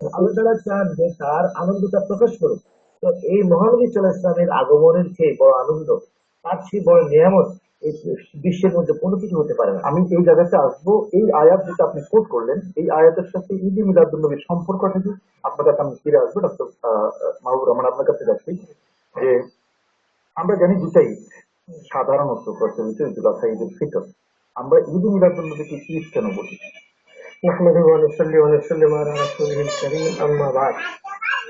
আল্লাহ তালা চান যে তার আনন্দটা প্রকাশ করুক। তো এই মহানবী ইসলামের আগমনের চেয়ে বড় আনন্দ, তার বড় নিয়ামত এই বিশ্বের মধ্যে কোনো কিছু হতে পারে না। আমি এই জায়গাতে আসব, এই আয়াত যেটা আপনি কোট করলেন, এই আয়াতের সাথে ঈদ মিলাদুল নবীর সম্পর্কটা কি? আপনার কাছে আমি ফিরে আসব ডক্টর মাহবুব রহমান আপনার কাছে যাচ্ছি, যে আমরা জানি দুটাই সাধারণত প্রচলিত ঈদুল আজহা ঈদুল ফিতর। আমরা ঈদ মিলাদুল নবীকে ঈদ কেন বলি?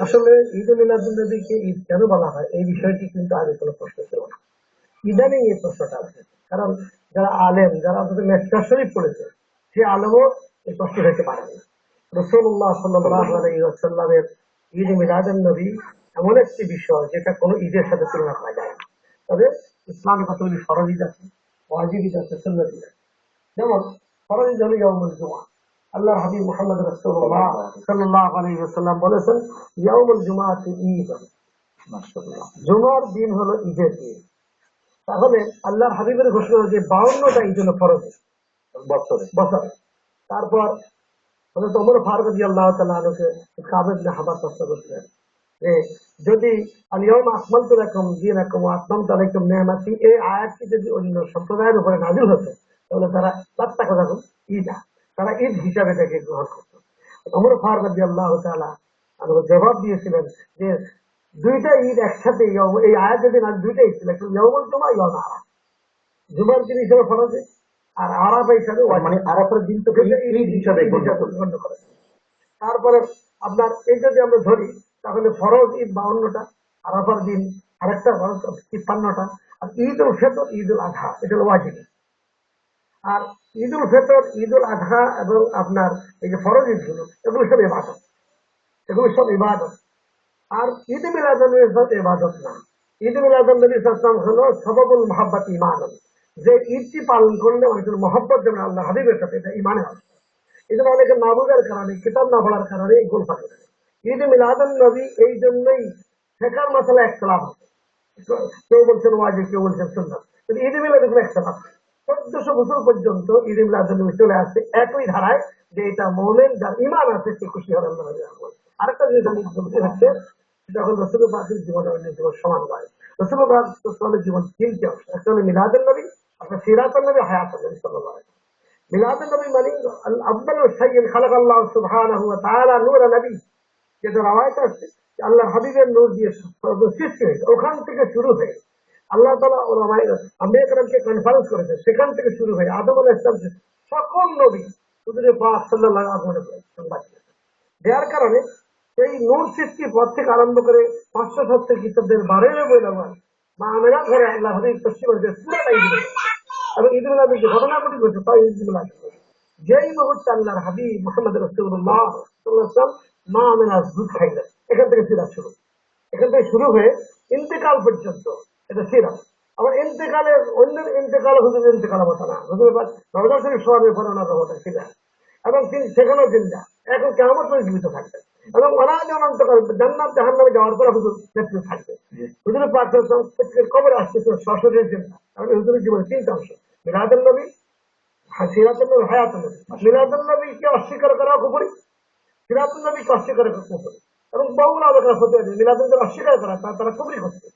আসলে ঈদ নবীকে ঈদ কেন বলা হয়? এই বিষয়টি কিন্তু আগে কোনো প্রশ্ন ছিল না। এই প্রশ্নটা কারণ যারা আলেম, যারা পড়েছে, সে এই প্রশ্ন হতে রসুল্লাহ সাল্লাহ আলাইসাল্লামের ঈদ নবী এমন একটি বিষয় যেটা কোনো ঈদের সাথে তুলনা করা যায় না। তবে ইসলামে কতগুলি ফরজ আছে? ওয়াজিব আছে আছে। যেমন, ফরজ ঈদ হলো জুমা আল্লাহ হাবিব মুহাম্মদ রাসূলুল্লাহ সাল্লাল্লাহু আলাইহি ওয়াসাল্লাম বলেছেন ইয়াউমুল ঈদ। মাশাআল্লাহ। জুমার দিন হলো ঈদের দিন। তাহলে আল্লাহর হাবিবের ঘোষণা যে বাউন্নটা ঈদ হলো ফরজ। বছরে। বছর। তারপর হযরত ওমর ফারুক তাআলা আনহুকে কাবেদ হাবার প্রশ্ন করছিলেন যে যদি আলিয়াউম আকমালতু লাকুম দীনাকুম ওয়া আতমামতু আলাইকুম নি'মাতি এই আয়াতটি যদি অন্য সম্প্রদায়ের উপরে নাযিল হতো তাহলে তারা ঈদ তারা ঈদ হিসাবে এটাকে গ্রহণ করতো। ওমর ফারুক রাদিয়াল্লাহু তাআলা আনহু জবাব দিয়েছিলেন যে দুইটা ঈদ একসাথে এই আয়াত যদি না দুইটা ঈদ ছিল। একটা ইয়াউমুল জুমা ইয়াউম আরাফা। জুমার দিন হিসেবে ফরজে আর আরাফা হিসাবে মানে আরাফার দিন তো ঈদ হিসাবে গণ্য গণ্য করে। তারপরে আপনার এই যদি আমরা ধরি তাহলে ফরজ ঈদ বাউন্নটা আরাফার দিন আরেকটা ফরজ তিপ্পান্নটা আর ঈদ উল ফেতর ঈদ উল আধা এটা হলো ওয়াজিব। আর ঈদ উল ফেতর ঈদ উল আধা এবং আপনার এই যে ফরজ ঈদগুলো, এগুলো সব ইবাদত। এগুলো সব ইবাদত। আর ঈদ মিলাদুল সব ইবাদত না। ঈদ মিলাদুল নবী সাল্লাম হলো সবাবুল মহাব্বত ইমান যে ঈদটি পালন করলে অনেকের মহব্বত যেমন আল্লাহ হাবিবের সাথে, এটা ইমানে হবে এই জন্য অনেকে না বোঝার কারণে, কিতাব না পড়ার কারণে এই গোল ফাটে ঈদ মিলাদুল নবী এই জন্যই শেখার একটা লাভ হবে। কেউ বলছেন ওয়াজিব কেউ বলছেন কিন্তু ঈদ মিলাদ এগুলো একটা লাভ চোদ্দশো বছর পর্যন্ত মিলাদুল নবী চলে আসছে একই ধারায় যে এটা মোমেন যার ইমান আছে সে খুশি হবে আরেকটা জিনিস আমি বলতে হচ্ছে সেটা হল রসুল জীবন জীবন সমান নয়। রসুল পাকের জীবন তিনটি অংশ, একটা হলো মিলাদুল নবী, একটা সিরাতুল নবী হায়াতুল নবী ওয়াসাল্লাম। মিলাদুল নবী মানে আব্বাল সাইয়্যিদ খালাক আল্লাহ সুবহানাহু ওয়া নূর নবী। যেটা রাওয়ায়ত আছে আল্লাহ হাবিবের নূর দিয়ে সৃষ্টি হয়েছে। ওখান থেকে শুরু হয়ে আল্লাহ তালা ওলামাই আম্বিয়া কালামকে কনফারেন্স করেছে। সেখান থেকে শুরু হয় আদম আলাহ ইসলাম সকল নবী শুধু পাক সাল্লাহ দেওয়ার কারণে সেই নূর সৃষ্টির পর থেকে আরম্ভ করে পাঁচশো সত্তর খ্রিস্টাব্দের বারোই বই লাগমান মা আমেরা ঘরে আল্লাহ হাবিব পশ্চিম করেছে পুরোটা ঈদ এবং ঈদ মিলাদের যে ঘটনাগুলি ঘটেছে তাই ঈদ মিলাদ যেই মুহূর্তে আল্লাহর হাবি মোহাম্মদ রসুল্লাহ সাল্লাম মা আমেনা দুধ খাইলেন, এখান থেকে সিরাত শুরু এখান থেকে শুরু হয়ে ইন্তেকাল পর্যন্ত এটা সিরাত। আবার ইন্তেকালের অন্য ইন্তেকাল হুজুর ইন্তেকাল মতো না। হুজুর রমজান শরীফ সোয়াবের পরে ওনার রহমত সিরাত। এবং তিনি সেখানেও জিন্দা। এখন কেমন করে জীবিত থাকবেন এবং অনাজ অনন্তকাল জান্নাত জাহান্নামে যাওয়ার পরে হুজুর নেতৃত্ব থাকবে। হুজুরের পাঠ প্রত্যেকের কবর আসছে সশরীর চিন্তা তাহলে হুজুরের জীবনে তিনটা অংশ। মিলাদুল নবী সিরাতুল নবী হায়াতুল নবী। মিলাদুল নবীকে অস্বীকার করা কুপুরি সিরাতুল নবীকে অস্বীকার করা কুপুরি এবং বহুল আলোচনা হতে মিলাদুল অস্বীকার করা তা তারা কুবরি করছে।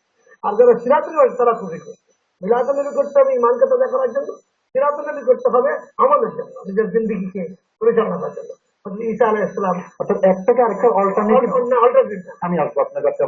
আর যারা সিরাতুল তারা কুফরি করছে। মিলাদুল নবী করতে হবে ইমানকে তাজা করার জন্য। সিরাতুল নবী করতে হবে আমাদের জন্য নিজের জিন্দিগিকে পরিচালনা করার জন্য। ঈসা আলাহ ইসলাম অর্থাৎ একটাকে আরেকটা অল্টারনেটিভ আমি আসব আপনার কাছে